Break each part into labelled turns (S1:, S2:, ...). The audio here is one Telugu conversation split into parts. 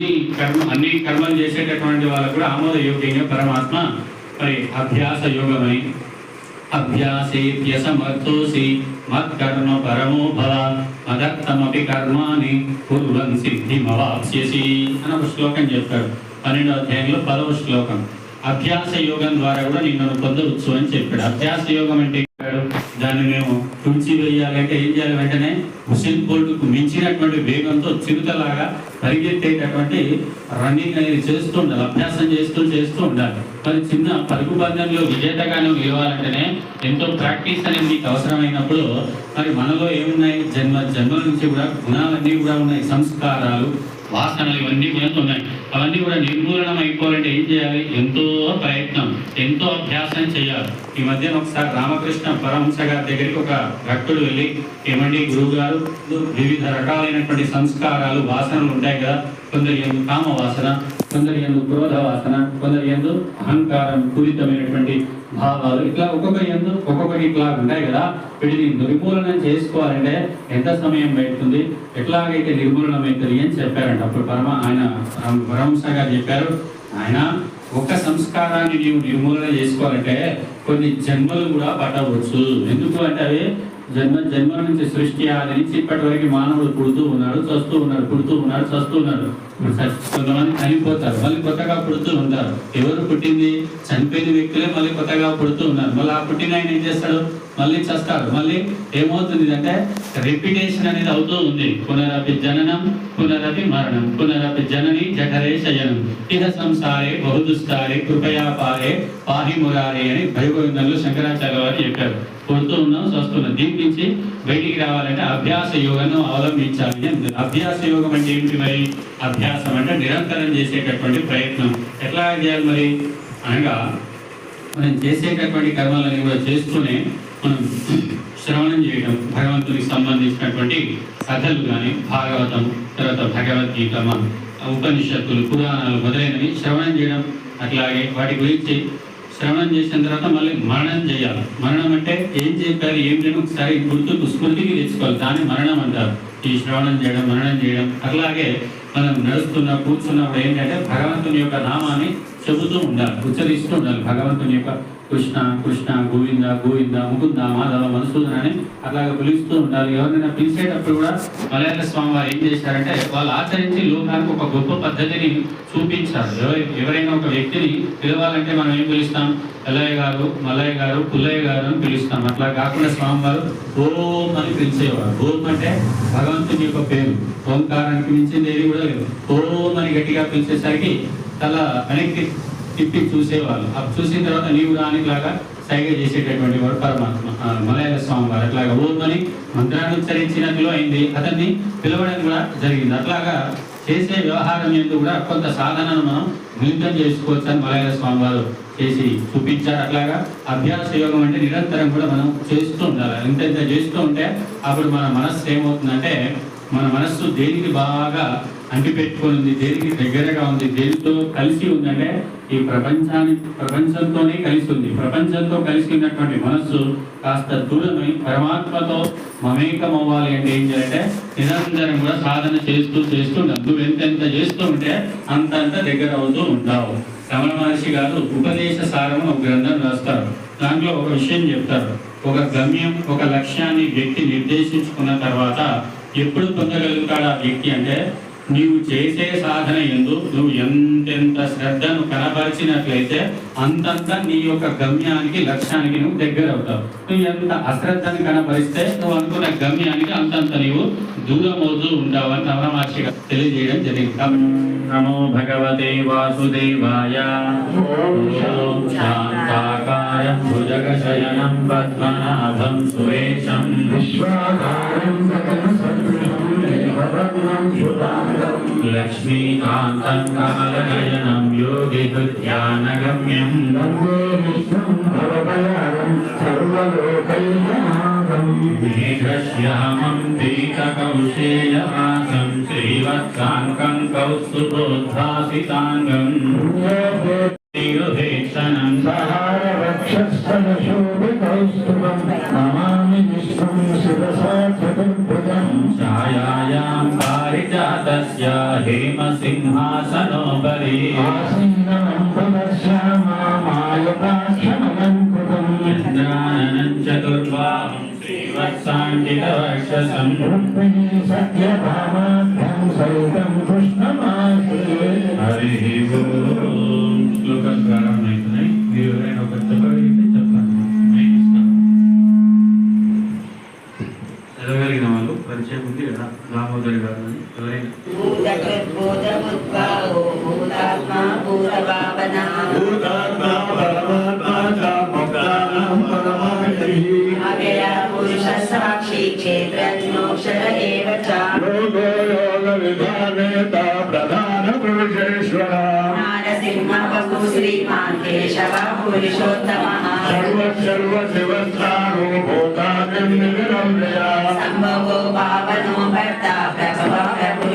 S1: కర్మ అన్ని కర్మలు చేసేటటువంటి వాళ్ళకు కూడా ఆమోదయోగ్యంగా పరమాత్మ మరి అభ్యాస యోగమని అభ్యాసేత్యసమర్థోసి మత్కర్మ పరమో భవ మదత్తమపి కర్మాని కుర్వన్ సిద్ధిమవాప్స్యసి అని ఒక శ్లోకం చెప్పాడు పన్నెండో అధ్యాయంలో పదవ శ్లోకం. అభ్యాస యోగం ద్వారా కూడా నేను పొందవచ్చు అని చెప్పాడు. అభ్యాస యోగం అంటే దాన్ని మేము తుడిచి వేయాలంటే ఏం చేయాలి వెంటనే? హుసేన్ బోల్ట్కు మించినటువంటి వేగంతో చిరుతలాగా పరిగెత్తేటటువంటి రన్నింగ్ అనేది చేస్తూ ఉండాలి అభ్యాసం చేస్తూ చేస్తూ ఉండాలి. మరి చిన్న పరుగు బంధంలో విజేతగానే నిలవాలంటేనే ఎంతో ప్రాక్టీస్ అనేది మీకు అవసరమైనప్పుడు మరి మనలో ఏమున్నాయి? జన్మ జన్మ నుంచి కూడా గుణాలన్నీ కూడా ఉన్నాయి. సంస్కారాలు వాసనలు ఇవన్నీ కూడా ఉన్నాయి. అవన్నీ కూడా నిర్మూలనం అయిపోవాలంటే ఏం చేయాలి? ఎంతో ప్రయత్నం. ఎంతో అభ్యాసం చేయాలి. ఈ మధ్యన ఒకసారి రామకృష్ణ పరహంస గారి దగ్గరికి ఒక భక్తుడు వెళ్ళి ఏమండి గురువు గారు వివిధ రకాలైనటువంటి సంస్కారాలు వాసనలు ఉంటాయి కదా. కొందరి ఎందు కామ వాసన కొందరి ఎందు క్రోధ వాసన కొందరి ఎందు అహంకారం పూరితమైనటువంటి భావాలు ఇట్లా ఒక్కొక్క ఎందు ఒక్కొక్కటి ఇట్లా ఉంటాయి కదా. వీటిని నిర్మూలనం చేసుకోవాలంటే ఎంత సమయం పడుతుంది? ఎట్లాగైతే నిర్మూలనం అవుతుంది అని చెప్పారంట. అప్పుడు పరమ ఆయన పరమహంస గారు చెప్పారు ఆయన ఒక సంస్కారాన్ని నీవు నిర్మూలన చేసుకోవాలంటే కొన్ని జన్మలు కూడా పట్టవచ్చు. ఎందుకు అంటే అవి జన్మ జన్మ నుంచి సృష్టి ఆది నుంచి ఇప్పటి వరకు మానవుడు పుడుతూ ఉన్నాడు చస్తూ ఉన్నాడు పుడుతూ ఉన్నాడు చస్తూ ఉన్నాడు. కొంతమంది చనిపోతారు. మళ్ళీ కొత్తగా పుడుతూ ఉంటారు. ఎవరు పుట్టింది? చనిపోయిన వ్యక్తులే మళ్ళీ కొత్తగా పుడుతూ ఉన్నారు. మళ్ళీ ఆ పుట్టిన ఆయన ఏం చేస్తాడు? మళ్ళీ చస్తాడు. మళ్ళీ ఏమవుతుంది అంటే రిపిటేషన్ అనేది అవుతూ ఉంది. పునరపి జననం పునరపి మరణం పునరపి జనని జఠరే శయనం. ఇహ సంసారే బహుదుస్తారే కృపయా పారే పాహి మురారే అని భయగోవిందంలో శంకరాచార్య వారు చెప్పారు. పుడుతూ ఉన్నాం స్వస్తున్నాం దీని నుంచి బయటికి రావాలంటే అభ్యాస యోగాన్ని అవలంబించాలి. అభ్యాస యోగం అంటే ఏంటి మరి? అభ్యాసం అంటే నిరంతరం చేసేటటువంటి ప్రయత్నం. ప్రయత్నం. ఎట్లా చేయాలి మరి? అనగా మనం చేసేటటువంటి కర్మలని కూడా చేస్తూనే మనం శ్రవణం చేయడం భగవంతునికి సంబంధించినటువంటి కథలు కానీ భాగవతం తర్వాత భగవద్గీత మన ఉపనిషత్తులు పురాణాలు మొదలైనవి శ్రవణం చేయడం అట్లాగే వాటి గురించి శ్రవణం చేసిన తర్వాత మళ్ళీ మరణం చేయాలి. మరణం అంటే ఏం చెప్పారు ఏం లేదు ఒకసారి గుర్తుకు స్మృతికి తెచ్చుకోవాలి. దాన్ని మరణం అంటారు. ఈ శ్రవణం చేయడం మరణం చేయడం అట్లాగే మనం నడుస్తున్న కూర్చున్నప్పుడు ఏంటంటే భగవంతుని యొక్క నామాన్ని చెబుతూ ఉండాలి ఉచ్చరిస్తూ ఉండాలి. భగవంతుని యొక్క కృష్ణ కృష్ణ గోవింద గోవింద ముకుంద మాధవ మధుసూదన అని అలాగే పిలుస్తూ ఉండాలి. ఎవరినైనా పిలిచేటప్పుడు కూడా మలయాళ స్వామి వారు ఏం చేశారంటే వాళ్ళు ఆచరించి లోకానికి ఒక గొప్ప పద్ధతిని చూపించారు. ఎవరి ఎవరైనా ఒక వ్యక్తిని పిలవాలంటే మనం ఏం పిలుస్తాం? ఎల్లయ్య గారు మల్లయ్య గారు పుల్లయ్య గారు అని పిలుస్తాం. అట్లా కాకుండా స్వామివారు ఓం అని పిలిచేవారు. ఓం అంటే భగవంతుని యొక్క పేరు. ఓంకారానికి మించింది ఏది కూడా లేదు. ఓం అని గట్టిగా పిలిచేసరికి తల వెనక్కి తిప్పి చూసేవాళ్ళు. అప్పుడు చూసిన తర్వాత నీవు రాని లాగా సైగ చేసేటటువంటి వాడు పరమాత్మ మలయాళ స్వామి వారు. అట్లాగా ఓం అని మంత్రాన్ని ఉచ్చరించినట్లు అయింది. అతన్ని పిలవడం కూడా జరిగింది. అట్లాగా చేసే వ్యవహారం ఎందుకు కూడా కొంత సాధనను మనం మిళితం చేసుకోవచ్చు అని మలయాళ స్వామి వారు చేసి చూపించారు. అట్లాగా అభ్యాస యోగం అంటే నిరంతరం కూడా మనం చేస్తూ ఉండాలి. ఇంత ఇంత చేస్తూ ఉంటే అప్పుడు మన మనస్సు ఏమవుతుందంటే మన మనస్సు దేనికి బాగా అంటిపెట్టుకుని ఉంది దేనికి దగ్గరగా ఉంది దేనితో కలిసి ఉందంటే ఈ ప్రపంచాన్ని ప్రపంచంతోనే కలిసి ఉంది ప్రపంచంతో కలిసి ఉన్నటువంటి మనస్సు కాస్త దూరమై పరమాత్మతో మమేకం అవ్వాలి అంటే ఏం చేయాలంటే నిరంతరం కూడా సాధన చేస్తూ చేస్తూ ఉండాలి నువ్వు ఎంత చేస్తూ ఉంటే అంత అంత దగ్గర అవుతూ ఉంటావు. రమణ మహర్షి గారు ఉపదేశ సారం ఒక గ్రంథం రాస్తారు. దాంట్లో ఒక విషయం చెప్తారు. ఒక గమ్యం ఒక లక్ష్యాన్ని వ్యక్తి నిర్దేశించుకున్న తర్వాత ఎప్పుడు పొందగలుగుతాడు ఆ వ్యక్తి అంటే నీవు చేసే సాధన ఎందు నువ్వు ఎంతెంత శ్రద్ధను కనబరిచినట్లయితే అంతంత నీ యొక్క గమ్యానికి లక్ష్యానికి నువ్వు దగ్గర అవుతావు నువ్వు ఎంత అశ్రద్ధను కనబరిస్తే నువ్వు అనుకున్న గమ్యానికి అంతంత నీవు దూరం అవుతూ ఉంటావు అని గారు తెలియజేయడం జరిగింది. నమో భగవతే వాసుదేవాయ. ఓం శాంతాకాయ భుజగశయనం పద్మనాభం సురేశం.
S2: విశ్వాకారం దేవవర్ణం సుతాంగం
S1: లక్ష్మీకాంతం
S2: लक्ष्मीकान्तं कमलनयनं योगिहृद्यानगम्यं
S1: वंदे विष्णुं भवभयारं सर्वलोकैकनाथम् मेघश्यामं
S2: दीककौशेयवासं श्रीवत्साङ्कं कौस्तुभोद्भासिताङ्गम् ीरभेक्षणं చతుర్భుజం
S1: ఛాయాయాం పారిజాతస్య హేమసింహా
S3: ఆసనోపరి
S1: ఆసీనం పునశ్యామాయతాక్షమలం కృతం
S3: చంద్రాననం చతుర్బాహం శ్రీవత్సాంకితవక్షసం
S1: రుక్మిణీ సత్యభామాభ్యం సైతం కృష్ణమాశ్రయే
S3: హరి ఓం. శ్లోకాలు ప్రారంభమవుతున్నాయి మీరు ఎవరైనా ఒకటి చెప్పగలిగితే చెప్పండి. నేను ఇస్తాను. చదవగలిగిన వాళ్ళు పరిచయం ఉంది కదా దామోదరి గారు అని. ఎవరైనా
S4: భూతకృద్భూతముద్భావో భూతాత్మా భూతభావనా
S1: భూతాత్మా పరమాత్మా చ ముక్తానాం పరమాగతిః
S4: అవ్యయ పురుష సాక్షి క్షేత్రజ్ఞోక్షర ఏవ చ
S1: యోగో యోగ విధానేత ప్రధాన పురుషేశ్వర
S4: నారసింహ బహు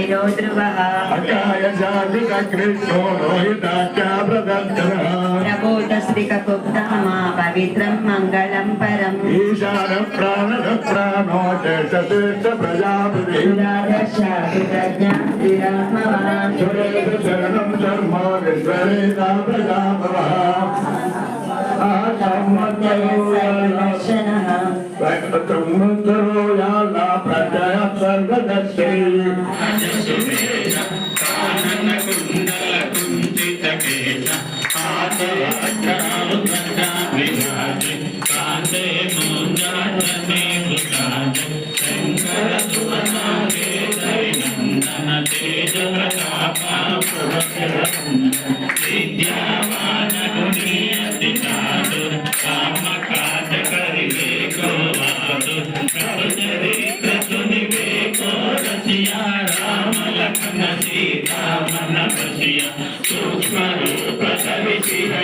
S4: సవిష్టస్రవిరో ధ్రువः
S1: అకాయ జాగృత కృష్ణో లోహితాఖ్య ప్రదర్శన
S4: ప్రబోధస్త్రికపుప్తమా పవిత్రం మంగళం పరం
S1: ఈశాన ప్రాణద ప్రాణో దేశ దేశ ప్రజాపతి సురేంద్ర శరణం శర్మ విశ్వరేత ప్రజాపవ త్రమ్మో యాల ప్రజయ